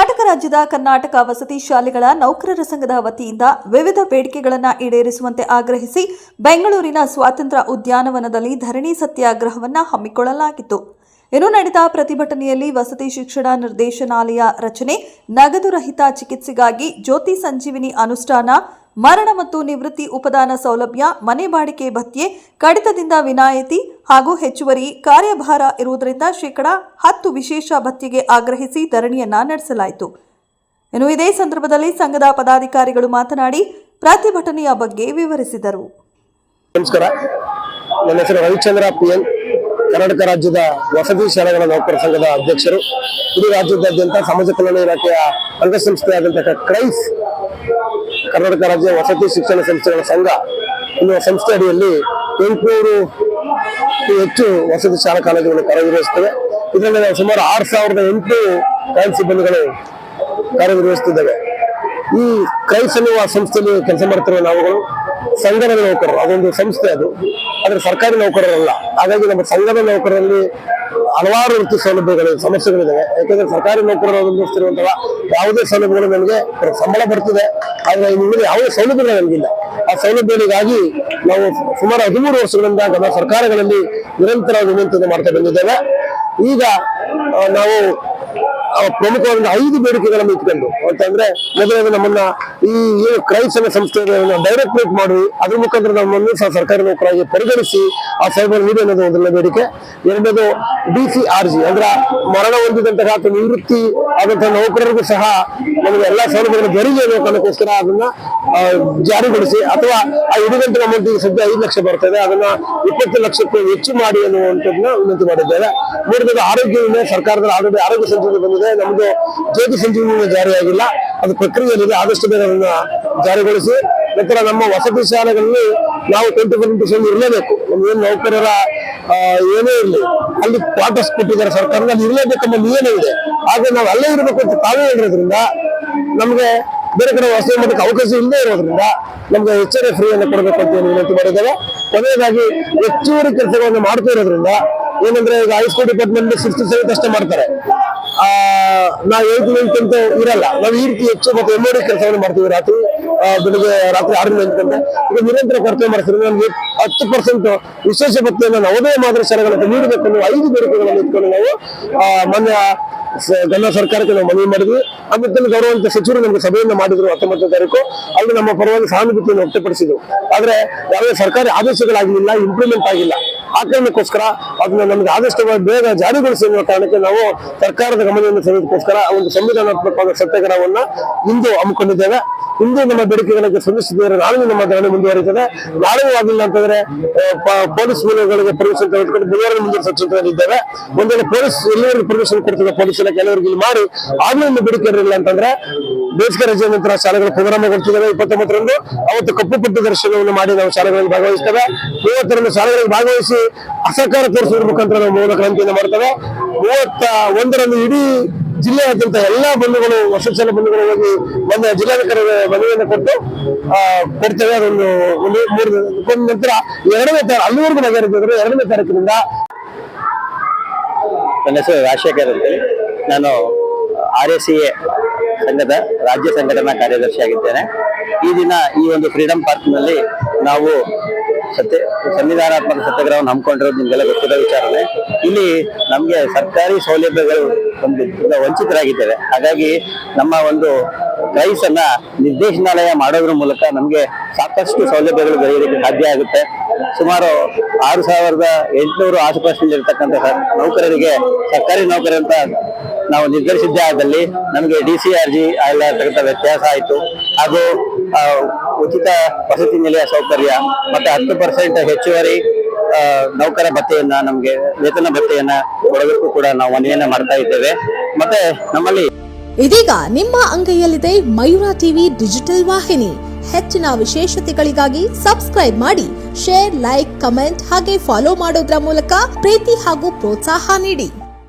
ಕರ್ನಾಟಕ ರಾಜ್ಯದ ಕರ್ನಾಟಕ ವಸತಿ ಶಾಲೆಗಳ ನೌಕರರ ಸಂಘದ ವತಿಯಿಂದ ವಿವಿಧ ಬೇಡಿಕೆಗಳನ್ನು ಈಡೇರಿಸುವಂತೆ ಆಗ್ರಹಿಸಿ ಬೆಂಗಳೂರಿನ ಸ್ವಾತಂತ್ರ್ಯ ಉದ್ಯಾನವನದಲ್ಲಿ ಧರಣಿ ಸತ್ಯಾಗ್ರಹವನ್ನು ಹಮ್ಮಿಕೊಳ್ಳಲಾಗಿತ್ತು. ಇನ್ನು ನಡೆದ ಪ್ರತಿಭಟನೆಯಲ್ಲಿ ವಸತಿ ಶಿಕ್ಷಣ ನಿರ್ದೇಶನಾಲಯ ರಚನೆ, ನಗದು ರಹಿತ ಚಿಕಿತ್ಸೆಗಾಗಿ ಜ್ಯೋತಿ ಸಂಜೀವಿನಿ ಅನುಷ್ಠಾನ, ಮರಣ ಮತ್ತು ನಿವೃತ್ತಿ ಉಪದಾನ ಸೌಲಭ್ಯ, ಮನೆ ಬಾಡಿಕೆ ಭತ್ಯೆ, ಕಡಿತದಿಂದ ವಿನಾಯಿತಿ ಹಾಗೂ ಹೆಚ್ಚುವರಿ ಕಾರ್ಯಭಾರ ಇರುವುದರಿಂದ ಶೇಕಡಾ ಹತ್ತು ವಿಶೇಷ ಭತ್ಯೆಗೆ ಆಗ್ರಹಿಸಿ ಧರಣಿಯನ್ನ ನಡೆಸಲಾಯಿತು. ಇನ್ನು ಇದೇ ಸಂದರ್ಭದಲ್ಲಿ ಸಂಘದ ಪದಾಧಿಕಾರಿಗಳು ಮಾತನಾಡಿ ಪ್ರತಿಭಟನೆಯ ಬಗ್ಗೆ ವಿವರಿಸಿದರು. ನಮಸ್ಕಾರ. ನನ್ನ ಹೆಸರು ರವಿಚಂದ್ರ ಪಿ ಎನ್. ಕರ್ನಾಟಕ ರಾಜ್ಯದ ವಸತಿ ಶಾಲೆಗಳ ನೌಕರ ಸಂಘದ ಅಧ್ಯಕ್ಷರು, ಇಡೀ ರಾಜ್ಯದಾದ್ಯಂತ ಸಮಾಜ ಕಲ್ಯಾಣ ಇಲಾಖೆಯ ಅಂಗಸಂಸ್ಥೆಯಾದಂತಹ ಕ್ರೈಸ್ ಕರ್ನಾಟಕ ರಾಜ್ಯ ವಸತಿ ಶಿಕ್ಷಣ ಸಂಸ್ಥೆಗಳ ಸಂಘ ಎನ್ನುವ ಸಂಸ್ಥೆ ಅಡಿಯಲ್ಲಿ ಎಂಟುನೂರು ಹೆಚ್ಚು ವಸತಿ ಶಾಲಾ ಕಾಲೇಜುಗಳು ಕಾರ್ಯನಿರ್ವಹಿಸುತ್ತವೆ. ಇದರಲ್ಲಿ ನಾವು ಸುಮಾರು ಆರು ಸಾವಿರದ ಎಂಟು ಕಾಯಂ ಸಿಬ್ಬಂದಿಗಳು ಕಾರ್ಯನಿರ್ವಹಿಸುತ್ತಿದ್ದೇವೆ. ಈ ಕ್ರೈಸ್ ಎನ್ನುವ ಸಂಸ್ಥೆಯಲ್ಲಿ ಕೆಲಸ ಮಾಡ್ತಿರುವ ನಾವುಗಳು ಸಂಘದ ನೌಕರರು. ಅದೊಂದು ಸಂಸ್ಥೆ ಅದು. ಆದರೆ ಸರ್ಕಾರಿ ನೌಕರರಲ್ಲ. ಹಾಗಾಗಿ ನಮ್ಮ ಸಂಘದ ನೌಕರರಲ್ಲಿ ಹಲವಾರು ರೀತಿ ಸೌಲಭ್ಯಗಳು ಸಮಸ್ಯೆಗಳಿದ್ದಾವೆ ಯಾಕಂದ್ರೆ ಸರ್ಕಾರಿ ನೌಕರರು ಅನುಭವಿಸ್ತಿರುವಂತಹ ಯಾವುದೇ ಸೌಲಭ್ಯಗಳು ನಮಗೆ ಸಂಬಳ ಬರ್ತದೆ. ಆದ್ರೆ ಇನ್ನು ಯಾವುದೇ ಸೌಲಭ್ಯಗಳು ನಮಗಿಲ್ಲ. ಆ ಸೌಲಭ್ಯಗಳಿಗಾಗಿ ನಾವು ಸುಮಾರು ಹದಿಮೂರು ವರ್ಷಗಳಿಂದ ನಮ್ಮ ಸರ್ಕಾರಗಳಲ್ಲಿ ನಿರಂತರ ವಿನಂತಿಯನ್ನು ಮಾಡ್ತಾ ಬಂದಿದ್ದೇವೆ. ಈಗ ನಾವು ಪ್ರಮುಖವಾದ ಐದು ಬೇಡಿಕೆಗಳನ್ನು ಇಟ್ಕೊಂಡು ಅಂತಂದ್ರೆ ಮೊದಲನೇದು ನಮ್ಮನ್ನ ಈ ಏನು ಕ್ರೈಸ್ ಅನ್ನೋ ಸಂಸ್ಥೆ ಡೈರೆಕ್ಟ್ರೇಟ್ ಮಾಡಿ, ಅದ್ರ ಮುಖಾಂತರ ನಮ್ಮನ್ನು ಸಹ ಸರ್ಕಾರಿ ನೌಕರಾಗಿ ಪರಿಗಣಿಸಿ ಆ ಸೈಬರ್ ನೀಡಿ ಅನ್ನೋದು ಒಂದನೇ ಬೇಡಿಕೆ. ಎರಡನೇದು ಡಿ ಸಿ ಆರ್ ಜಿ ಅಂದ್ರೆ ಮರಣ ಹೊಂದಿದಂತಹ ನಿವೃತ್ತಿ ಆದಂತಹ ನೌಕರರಿಗೂ ಸಹ ನಮಗೆ ಎಲ್ಲ ಸೌಲಭ್ಯಗಳು ದೊರೆಯಲಿ ಅನ್ನೋ ಕಾರಣಕ್ಕೋಸ್ಕರ ಅದನ್ನ ಜಾರಿಗೊಳಿಸಿ ಅಥವಾ ಆ ಇಡಗಂಟಿನ ಅಮೌಂಟ್ ಈಗ ಸದ್ಯ ಐದು ಲಕ್ಷ ಬರ್ತದೆ ಅದನ್ನ ಇಪ್ಪತ್ತು ಲಕ್ಷಕ್ಕೂ ಹೆಚ್ಚು ಮಾಡಿ ಅನ್ನುವಂಥದ್ದನ್ನ ವಿನಂತಿ ಮಾಡಿದ್ದೇವೆ. ಮೂರನೇದು ಆರೋಗ್ಯ ವಿಮೆ, ಸರ್ಕಾರದ ಆರೋಗ್ಯ ಆರೋಗ್ಯ ಸಂಚಿತ ಬಂದಿದೆ. ನಮ್ದು ಜ್ಯೋತಿ ಸಂಜೀವನಿ ಜಾರಿಯಾಗಿಲ್ಲ. ಅದು ಪ್ರಕ್ರಿಯೆಯಲ್ಲಿದೆ ಆದಷ್ಟು ಬೇಗ ಅದನ್ನ ಜಾರಿಗೊಳಿಸಿ, ನಂತರ ನಮ್ಮ ವಸತಿ ಶಾಲೆಗಳಲ್ಲಿ ನಾವು ಟ್ವೆಂಟಿ ಫೋರ್ ಪರ್ಸೆಂಟ್ ಇರಲೇಬೇಕು. ನಮ್ಗೇನು ನೌಕರರ ಏನೇ ಇರಲಿ, ಅಲ್ಲಿ ಕ್ವಾರ್ಟರ್ಸ್ ಕೊಟ್ಟಿದ್ದಾರೆ ಸರ್ಕಾರದಲ್ಲಿ ಇರಲೇಬೇಕೆಂಬ ನಿಯಮ ಇದೆ. ಆದ್ರೆ ನಾವು ಅಲ್ಲೇ ಇರಬೇಕು ಅಂತ ತಾವೇ ಹೇಳಿರೋದ್ರಿಂದ, ನಮಗೆ ಬೇರೆ ಕಡೆ ವಸತಿ ಮಾಡೋಕೆ ಅವಕಾಶ ಇಲ್ಲದೆ ಇರೋದ್ರಿಂದ, ನಮ್ಗೆ ಹೆಚ್ಚುವರಿ ಫ್ರೀ ಅನ್ನು ಕೊಡಬೇಕು ಅಂತ ಏನು ವಿನಂತಿ ಮಾಡಿದ್ದೇವೆ. ಕೊನೆಯದಾಗಿ, ಹೆಚ್ಚುವರಿ ಕೆಲಸಗಳನ್ನು ಮಾಡ್ತಾ ಇರೋದ್ರಿಂದ, ಏನಂದ್ರೆ ಈಗ ಹೈಸ್ಕೂಲ್ ಡಿಪಾರ್ಟ್ಮೆಂಟ್ ಸಿಕ್ಸ್ಟಿ ಸೆವೆಂತ್ ಅಷ್ಟೇ ಮಾಡ್ತಾರೆ. ನಾವು ಏಟ್ ಗಂಟೆ ಇರಲ್ಲ. ನಾವು ಈ ರೀತಿ ಹೆಚ್ಚು ಮತ್ತೆ ಎಮ್ಮಡಿ ಕೆಲಸವನ್ನು ಮಾಡ್ತೀವಿ ರಾತ್ರಿ ಬೆಳಿಗ್ಗೆ ರಾತ್ರಿ ಆರು ಗಂಟೆ ಇದು ನಿರಂತರ ಕರ್ತವ್ಯ ಮಾಡ್ತೀವಿ ನಮಗೆ ಹತ್ತು ಪರ್ಸೆಂಟ್ ವಿಶೇಷ ಭಕ್ತಿಯನ್ನು ನವೋದಯ ಮಾದರಿ ನೀಡಬೇಕು ಅನ್ನೋ ಐದು ಬೇಡಿಕೆಗಳನ್ನು ಇಟ್ಕೊಂಡು ನಾವು ಮೊನ್ನೆ ಗಂಡ ಸರ್ಕಾರಕ್ಕೆ ನಾವು ಮನವಿ ಮಾಡಿದ್ವಿ. ಅಮಿತ್ನಲ್ಲಿ ಗೌರವಂತ ಸಚಿವರು ನಮಗೆ ಸಭೆಯನ್ನು ಮಾಡಿದ್ರು ಹತ್ತೊಂಬತ್ತನೇ ತಾರೀಕು. ಅಲ್ಲಿ ನಮ್ಮ ಪರವಾಗಿ ಸಹಾನುಭೂತಿಯನ್ನು ವ್ಯಕ್ತಪಡಿಸಿದ್ರು. ಆದ್ರೆ ಯಾವುದೇ ಸರ್ಕಾರಿ ಆದೇಶಗಳಾಗಲಿಲ್ಲ ಇಂಪ್ಲಿಮೆಂಟ್ ಆಗಿಲ್ಲ. ಆ ಕಾರಣಕ್ಕೋಸ್ಕರ ಅದನ್ನ ನಮಗೆ ಆದಷ್ಟು ಬೇಗ ಜಾರಿಗೊಳಿಸಿ ಅನ್ನುವ ಕಾರಣಕ್ಕೆ ನಾವು ಸರ್ಕಾರದ ಗಮನವನ್ನು ಸೆಳೆಯೋದಕ್ಕೋಸ್ಕರ ಒಂದು ಸಂವಿಧಾನಾತ್ಮಕವಾದ ಸತ್ಯಾಗ್ರಹವನ್ನ ಇಂದು ಹಮ್ಮಿಕೊಂಡಿದ್ದೇವೆ. ಇಂದು ನಮ್ಮ ಬೇಡಿಕೆಗಳಿಗೆ ಸ್ಪಂದಿಸಿದರೆ ನಾಳೆ ನಮ್ಮ ಧರಣಿ ಮುಂದುವರಿಯುತ್ತದೆ. ನಾಳೆ ಆಗಿಲ್ಲ ಅಂತಂದ್ರೆ ಪೊಲೀಸ್ ಮೂಲಗಳಿಗೆ ಪರ್ಮಿಷನ್ ತೆಗೆದುಕೊಂಡು ಬುಧವಾರ ಮುಂದಿನ ಸಚಿವರಿದ್ದೇವೆ ಒಂದು ವೇಳೆ ಪೊಲೀಸ್ ಎಲ್ಲರಿಗೂ ಪರ್ಮಿಷನ್ ಕೊಡ್ತದೆ ಪೊಲೀಸ್ ಇಲಾಖೆ ಎಲ್ಲರಿಗೂ ಇಲ್ಲಿ ಮಾಡಿ ಆಗ್ಲೂ ಒಂದು ಬೇಡಿಕೆ ಇರಲಿಲ್ಲ ಅಂತಂದ್ರೆ ಬೇಸಿಗೆ ರಜೆ ನಂತರ ಶಾಲೆಗಳು ಪ್ರಾರಂಭಗೊಳ್ತಿದ್ದಾವೆ ಇಪ್ಪತ್ತೊಂಬತ್ತರಂದು ಅವತ್ತು ಕಪ್ಪು ಪಟ್ಟು ದರ್ಶನವನ್ನು ಮಾಡಿ ನಾವು ಶಾಲೆಗಳಲ್ಲಿ ಭಾಗವಹಿಸ್ತೇವೆ. ಮೂವತ್ತರಂದು ಶಾಲೆಗಳಲ್ಲಿ ಭಾಗವಹಿಸಿ ಅಸಹಕಾರ ತೋರಿಸುವ ಮುಖಾಂತರ ನಾವು ಮೂಲ ಕ್ರಾಂತಿಯನ್ನು ಮಾಡ್ತೇವೆ. ಮೂವತ್ತ ಒಂದರಂದು ಇಡೀ ಜಿಲ್ಲೆಯಾದ್ಯಂತ ಎಲ್ಲಾ ಬಂಧುಗಳು ವಸತಿ ಬಂಧುಗಳು ಹೋಗಿ ಬಂದ ಜಿಲ್ಲಾಧಿಕಾರಿ ಮನವಿಯನ್ನು ಕೊಟ್ಟು ಕೊಡ್ತೇವೆ. ಅದೊಂದು ಒಂದು ಮೂರು ನಂತರ ಎರಡನೇ ತಾರೀಕು ಅಲ್ಲಿವರೆಗೂ ನಗರ ಎರಡನೇ ತಾರೀಕಿನಿಂದ ನನ್ನ ಹೆಸರು ರಾಜಶೇಖರ್ ಅಂತೇಳಿ. ನಾನು ಆರ್ ಎಸ್ ಎ ಸಂಘದ, ರಾಜ್ಯ ಸಂಘಟನಾ ಕಾರ್ಯದರ್ಶಿಯಾಗಿದ್ದೇನೆ ಈ ದಿನ ಈ ಒಂದು ಫ್ರೀಡಂ ಪಾರ್ಕ್ನಲ್ಲಿ ನಾವು ಸತ್ಯ ಸಂವಿಧಾನಾತ್ಮಕ ಸತ್ಯಾಗ್ರಹವನ್ನು ಹಮ್ಮಿಕೊಂಡಿರೋದು ನಿಮಗೆಲ್ಲ ಗೊತ್ತಿರೋ ವಿಚಾರನೆ. ಇಲ್ಲಿ ನಮಗೆ ಸರ್ಕಾರಿ ಸೌಲಭ್ಯಗಳು ಒಂದು ವಂಚಿತರಾಗಿದ್ದೇವೆ. ಹಾಗಾಗಿ ನಮ್ಮ ಒಂದು ರೈಸನ್ನ ನಿರ್ದೇಶನಾಲಯ ಮಾಡೋದ್ರ ಮೂಲಕ ನಮಗೆ ಸಾಕಷ್ಟು ಸೌಲಭ್ಯಗಳು ದೊರೆಯೋದಕ್ಕೆ ಸಾಧ್ಯ ಆಗುತ್ತೆ. ಸುಮಾರು ಆರು ಸಾವಿರದ ಎಂಟುನೂರು ಆಸುಪಾಸಿನಲ್ಲಿ ಇರತಕ್ಕಂಥ ಸರ್- ನೌಕರರಿಗೆ ಸರ್ಕಾರಿ ನೌಕರಂತ ನಾವು ನಿರ್ಧರಿಸಿದ್ದೇ ಆದಲ್ಲಿ ನಮಗೆ ಡಿ ಸಿ ಆರ್ ಜಿ ಆಗಿರ್ತಕ್ಕಂಥ ವ್ಯತ್ಯಾಸ ಆಯಿತು. ಹಾಗೂ ಉಚಿತ ವಸತಿ ನಿಲಯ ಸೌಕರ್ಯ ಮತ್ತೆ ಹತ್ತು ಪರ್ಸೆಂಟ್ ಹೆಚ್ಚುವರಿ ನೌಕರ ಭತ್ತೆಯನ್ನು ನಮಗೆ ವೇತನ ಭತ್ತೆಯನ್ನು ಕೊಡಬೇಕು ಕೂಡ ನಾವು ಮನವಿಯನ್ನ ಮಾಡ್ತಾ ಇದ್ದೇವೆ. ಮತ್ತೆ ನಮ್ಮಲ್ಲಿ ಇದೀಗ ನಿಮ್ಮ ಅಂಗೈಯಲ್ಲಿದೆ ಮಯೂರ ಟಿವಿ ಡಿಜಿಟಲ್ ವಾಹಿನಿ. ಹೆಚ್ಚಿನ ವಿಶೇಷತೆಗಳಿಗಾಗಿ ಸಬ್ಸ್ಕ್ರೈಬ್ ಮಾಡಿ, ಶೇರ್, ಲೈಕ್, ಕಮೆಂಟ್ ಹಾಗೆ ಫಾಲೋ ಮಾಡೋದ್ರ ಮೂಲಕ ಪ್ರೀತಿ ಹಾಗೂ ಪ್ರೋತ್ಸಾಹ ನೀಡಿ.